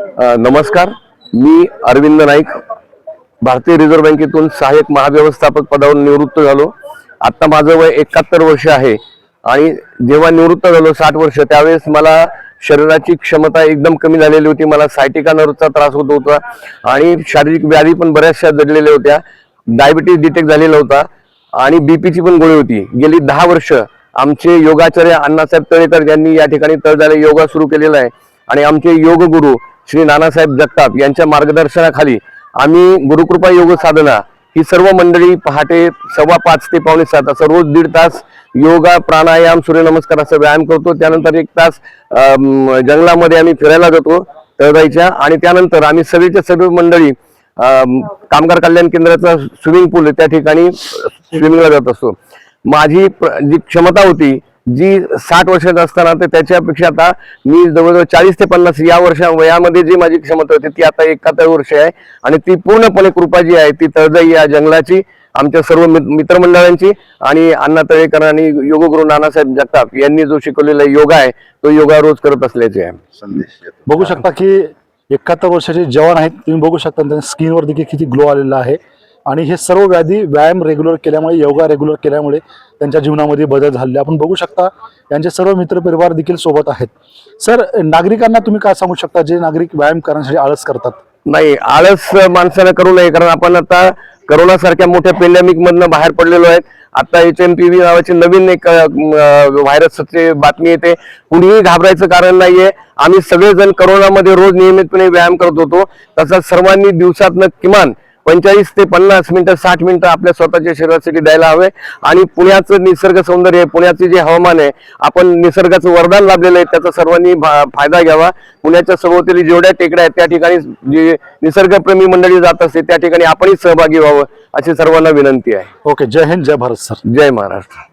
नमस्कार. मी अरविंद नाईक. भारतीय रिझर्व्ह बँकेतून सहाय्यक महाव्यवस्थापक पदावर निवृत्त झालो. आता माझं वय एकाहत्तर वर्ष आहे. आणि जेव्हा निवृत्त झालो साठ वर्ष त्यावेळेस मला शरीराची क्षमता एकदम कमी झालेली होती. मला सायटिका नर्वचा त्रास होत होता. आणि शारीरिक व्याधी पण बऱ्याचशा जडलेल्या होत्या. डायबिटीज डिटेक्ट झालेला होता. आणि बीपीची पण गोळी होती. गेली दहा वर्ष आमचे योगाचार्य अण्णासाहेब तळेकर यांनी या ठिकाणी तळजाला योगा सुरू केलेला आहे. आणि आमचे योग गुरु श्री नानासाहेब जगताप यांच्या मार्गदर्शनाखाली आम्ही गुरुकृपा योग साधना ही सर्व मंडळी पहाटे सव्वा पाच ते पावणे सात असं रोज दीड तास योगा प्राणायाम सूर्यनमस्कार असं व्यायाम करतो. त्यानंतर एक तास जंगलामध्ये आम्ही फिरायला जातो तळदाईच्या आणि त्यानंतर आम्ही सगळीच्या सर्व मंडळी कामगार कल्याण केंद्राचा स्विमिंग पूल त्या ठिकाणी स्विमिंगला जात असतो. माझी प्र- जी क्षमता होती जी साठ वर्षात असताना तर त्याच्यापेक्षा आता मी जवळजवळ चाळीस ते पन्नास या वर्षा वयामध्ये जी माझी क्षमता होती ती आता एकाहत्तर वर्ष आहे. आणि ती पूर्णपणे कृपा जी आहे ती तळजाई या जंगलाची आमच्या सर्व मित- मित्रमंडळांची आणि अण्णा तळेकर आणि योगगुरु नानासाहेब जगताप यांनी जो शिकवलेला योगा आहे तो योगा रोज करत असल्याचे आहे. संदेश. बघू शकता की एकाहत्तर वर्षाचे जवान आहेत तुम्ही बघू शकता त्यांच्या स्किनवर देखील किती ग्लो आलेला आहे. आणि हे सर्व व्याधी व्यायाम रेग्युलर केल्यामुळे योगा रेग्युलर केल्यामुळे त्यांच्या जीवनामध्ये बदल झालेले आपण बघू शकता यांचे सर्व मित्रपरिवार देखील सोबत आहेत. सर नागरिकांना तुम्ही काय सांगू शकता जे नागरिक व्यायाम करण्यासाठी आळस करतात? नाही आळस माणसानं करू नये कारण आपण आता करोना सारख्या मोठ्या पेंडेमिक मधनं बाहेर पडलेलो आहेत आता एच एम पी व्ही नावाची नवीन एक व्हायरसची बातमी येते. कुणीही घाबरायचं कारण नाहीये. आम्ही सगळेजण करोनामध्ये रोज नियमितपणे व्यायाम करत होतो. तसंच सर्वांनी दिवसातनं किमान पंचेचाळीस ते पन्नास मिनिटं साठ मिनिटं आपल्या स्वतःच्या शरीरासाठी द्यायला हवे. आणि पुण्याचं निसर्ग सौंदर्य पुण्याचे जे हवामान आहे आपण निसर्गाचं वरदान लाभलेलं आहे त्याचा सर्वांनी फायदा घ्यावा. पुण्याच्या सभोवताली जेवढ्या टेकड्या आहेत त्या ठिकाणी जे निसर्गप्रेमी मंडळी जात असते त्या ठिकाणी आपणही सहभागी व्हावं अशी सर्वांना विनंती आहे. ओके जय हिंद जय भारत सर. जय महाराष्ट्र.